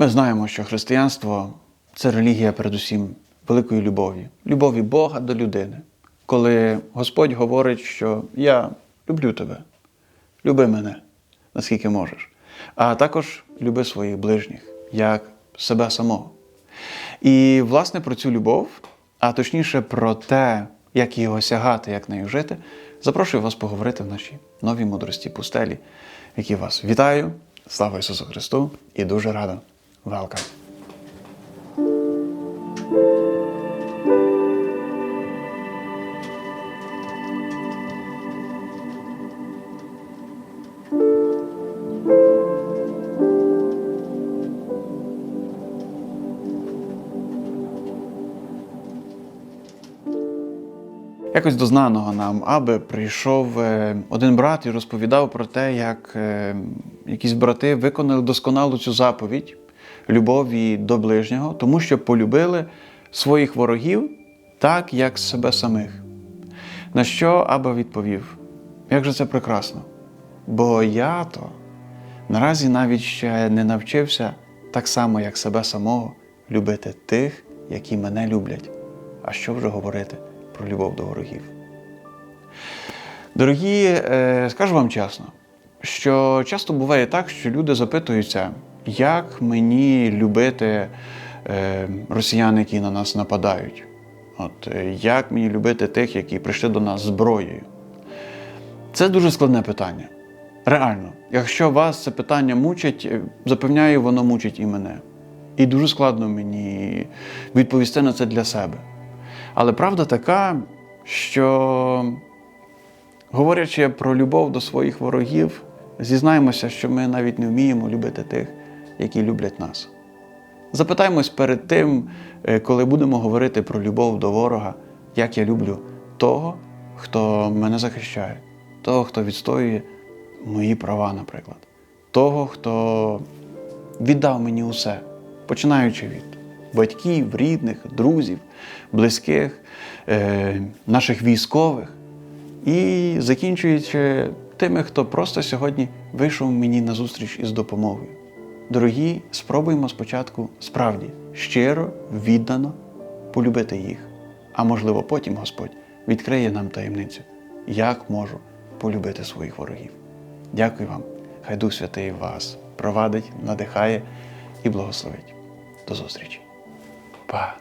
Ми знаємо, що християнство це релігія передусім великої любові, любові Бога до людини. Коли Господь говорить, що я люблю тебе, люби мене, наскільки можеш, а також люби своїх ближніх, як себе самого. І, власне, про цю любов, а точніше про те, як її осягати, як нею жити, запрошую вас поговорити в нашій новій мудрості пустелі, які вас вітаю. Слава Ісусу Христу і дуже рада. Welcome. Якось до знаного нам, аби прийшов е, один брат і розповідав про те, як е, якісь брати виконали досконалу цю заповідь любові до ближнього, тому що полюбили своїх ворогів так, як себе самих. На що Аба відповів: як же це прекрасно! Бо я то наразі навіть ще не навчився так само, як себе самого, любити тих, які мене люблять. А що вже говорити про любов до ворогів? Дорогі, е, скажу вам чесно, що часто буває так, що люди запитуються, як мені любити е, росіян, які на нас нападають? От, е, як мені любити тих, які прийшли до нас зброєю? Це дуже складне питання. Реально, якщо вас це питання мучить, е, запевняю, воно мучить і мене. І дуже складно мені відповісти на це для себе. Але правда така, що говорячи про любов до своїх ворогів, зізнаємося, що ми навіть не вміємо любити тих, які люблять нас. Запитаємось перед тим, е, коли будемо говорити про любов до ворога, як я люблю того, хто мене захищає, того, хто відстоює мої права, наприклад, того, хто віддав мені усе, починаючи від батьків, рідних, друзів, близьких, е, наших військових і закінчуючи тими, хто просто сьогодні вийшов мені на зустріч із допомогою. Дорогі, спробуємо спочатку справді щиро, віддано полюбити їх. А можливо, потім Господь відкриє нам таємницю, як можу полюбити своїх ворогів. Дякую вам. Хай Дух Святий вас провадить, надихає і благословить. До зустрічі. Па!